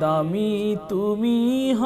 দামি তুমি হ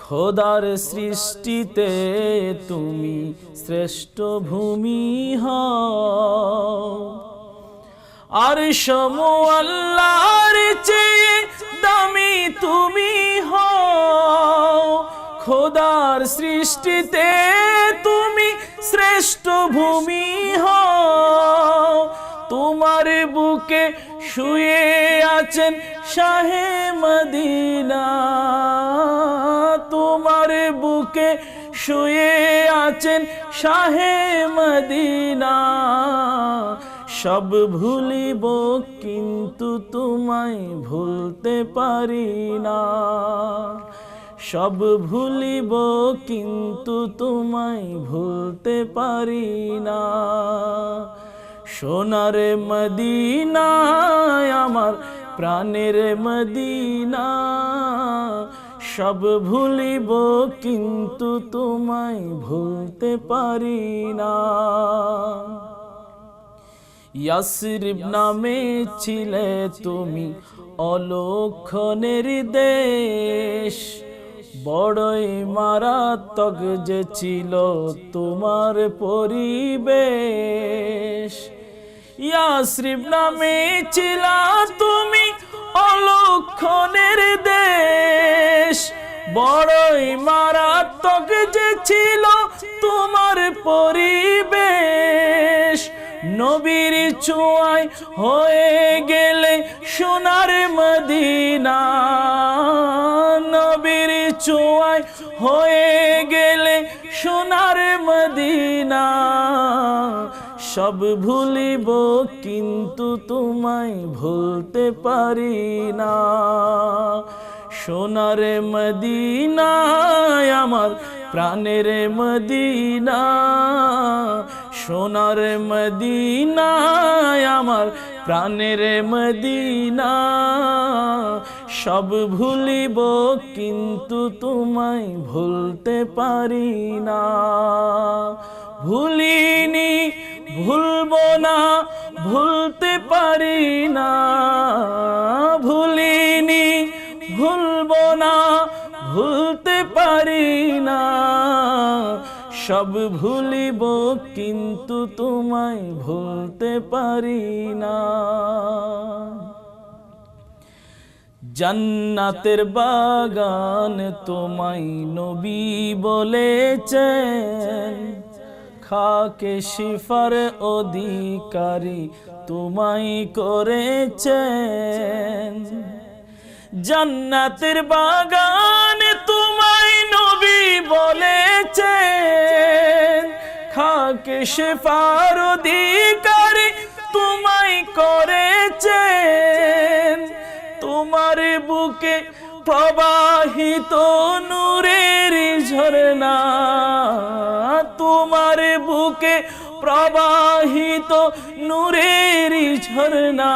খোদার সৃষ্টিতে তুমি শ্রেষ্ঠ ভূমি হ আর সমু আল্লাহর চেয়ে দামি তুমি হ খোদার সৃষ্টিতে তুমি শ্রেষ্ঠ ভূমি হ তোমার বুকে শুয়ে আছেন শাহে মদিনা। তোমার বুকে শুয়ে আছেন শাহে মদিনা। সব ভুলিব কিন্তু তোমায় ভুলতে পারি না। সব ভুলিব কিন্তু তোমায় ভুলতে পারি না। সোনার মদিনায়, আমার প্রাণের মদিনা। সব ভুলিব কিন্তু তোমায় ভুলতে পারি না। ইয়াসরিব নামে ছিলে তুমি অলক্ষণের দেশ। বড়ই মারাত্মক যে ছিল তোমার পরিবেশ। ইয়াসরিব নামে ছিলা তুমি অলক্ষণের দেশ। বড়ই মারাত্মক যে ছিল তোমার পরিবেশ। নবীর ছোঁয়ায় হয়ে গেলে সোনার মদিনা। নবীর ছোঁয়ায় হয়ে গেলে সোনার মদিনা। সব ভুলিব, কিন্তু তোমায় ভুলতে পারি না। সোনার মদিনায় আমার প্রাণের মদিনা, সোনার মদিনায় আমার প্রাণের মদিনা। সব ভুলিব, কিন্তু তোমায় ভুলতে পারি না। ভুলিনি ভুলবো না, ভুলতে পারি না, ভুলিনি, ভুলবো না, ভুলতে পারি না। সব ভুলিব কিন্তু তোমায় ভুলতে পারি না। জান্নাতের বাগান তোমায় নবী বলেছেন খাকে শিফার অধিকারী তোমায় করেছেন। জান্নাতের বাগান তোমায় নবী বলেছেন। খাকে শিফার অধিকারী তোমায় করেছেন। তোমার বুকে প্রবাহিত নূরের ঝরনা তোমার বুকে প্রবাহিত নূরের ঝরনা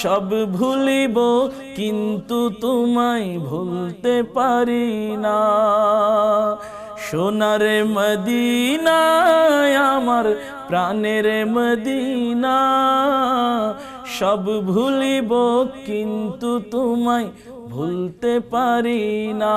সব ভুলিব, কিন্তু তোমায় ভুলতে পারি না। সোনার মদিনায় আমার প্রাণের মদিনা। সব ভুলিব, কিন্তু তোমায় ভুলতে পারি না।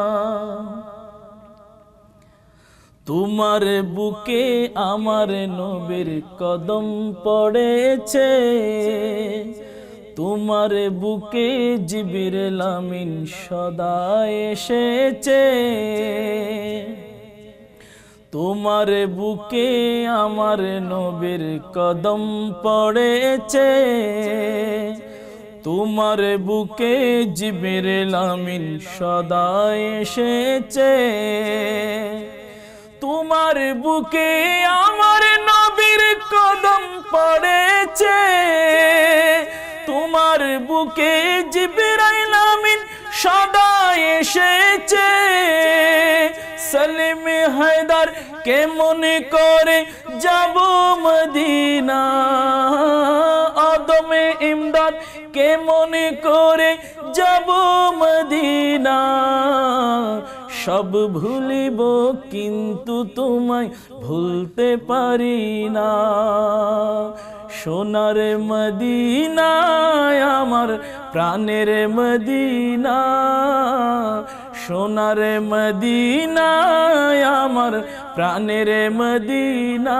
তোমার বুকে আমার নবীর কদম পড়েছে। তোমার বুকে জিবির লামিন সদা এসেছে। তোমার বুকে আমার নবীর কদম পড়েছে। তোমার বুকে জিবির লামিন সদা এসেছে। তোমার বুকে আমার নবীর কদম পড়েছে। তোমার বুকে জিবরাইল আমিন সদা এসেছে। সালিম হায়দার কে মনে করে যাব মদিনা? আদমে ইমদাদ কে মনে করে যাব মদিনা? সব ভুলিব, কিন্তু তোমায় ভুলতে পারি না। সোনার মদিনায় আমার প্রাণের মদিনা, সোনার মদিনায় আমার প্রাণের মদিনা।